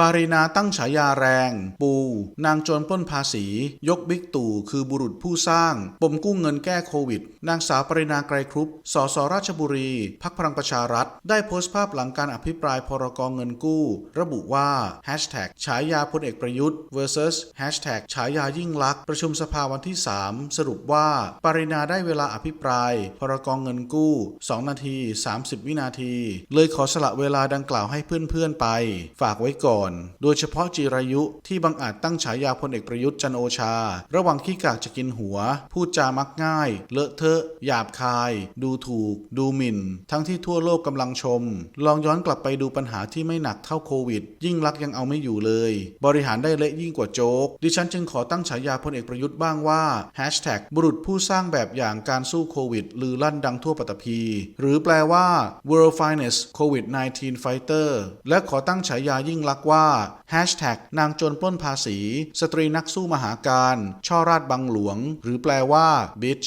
ปารินาตั้งฉายาแรง ปู นางโจรปล้นภาษี ยกบิ๊กตู่คือบุรุษผู้สร้าง ปมกู้เงินแก้โควิด นางสาวปรินาไกรครุปสสราชบุรี พักพลังประชารัฐ ได้โพสต์ภาพหลังการอภิปรายพรกเงินกู้ ระบุว่าฉายาพลเอกประยุทธ์ versus ฉายายิ่งลักษณ์ประชุมสภาวันที่ 3 สรุปว่า ปรินาได้เวลาอภิปราย พรกเงินกู้ 2 นาที 30 วินาที เลยขอสละเวลาดังกล่าวให้เพื่อนๆไป ฝากไว้ก่อนโดยเฉพาะจิรายุที่บังอาจตั้งฉายาพลเอกประยุทธ์จันโอชา ระหว่างขี้กากจะกินหัว พูดจามักง่าย เลอะเทอะ หยาบคาย ดูถูก ดูหมิ่น ทั้งที่ทั่วโลกกำลังชม ลองย้อนกลับไปดูปัญหาที่ไม่หนักเท่าโควิด ยิ่งลักยังเอาไม่อยู่เลย บริหารได้เละยิ่งกว่าโจ๊ก ดิฉันจึงขอตั้งฉายาพลเอกประยุทธ์บ้างว่า Hashtag บุรุษผู้สร้างแบบอย่างการสู้โควิด ลือลั่นดังทั่วปัตภีหรือแปลว่า World Finest COVID-19 Fighter และขอตั้งฉายายิ่งลักษณ์ว่า นางโจรปล้นภาษี สตรีนักสู้มหาการ ช่อราชบังหลวง หรือแปลว่า Bitch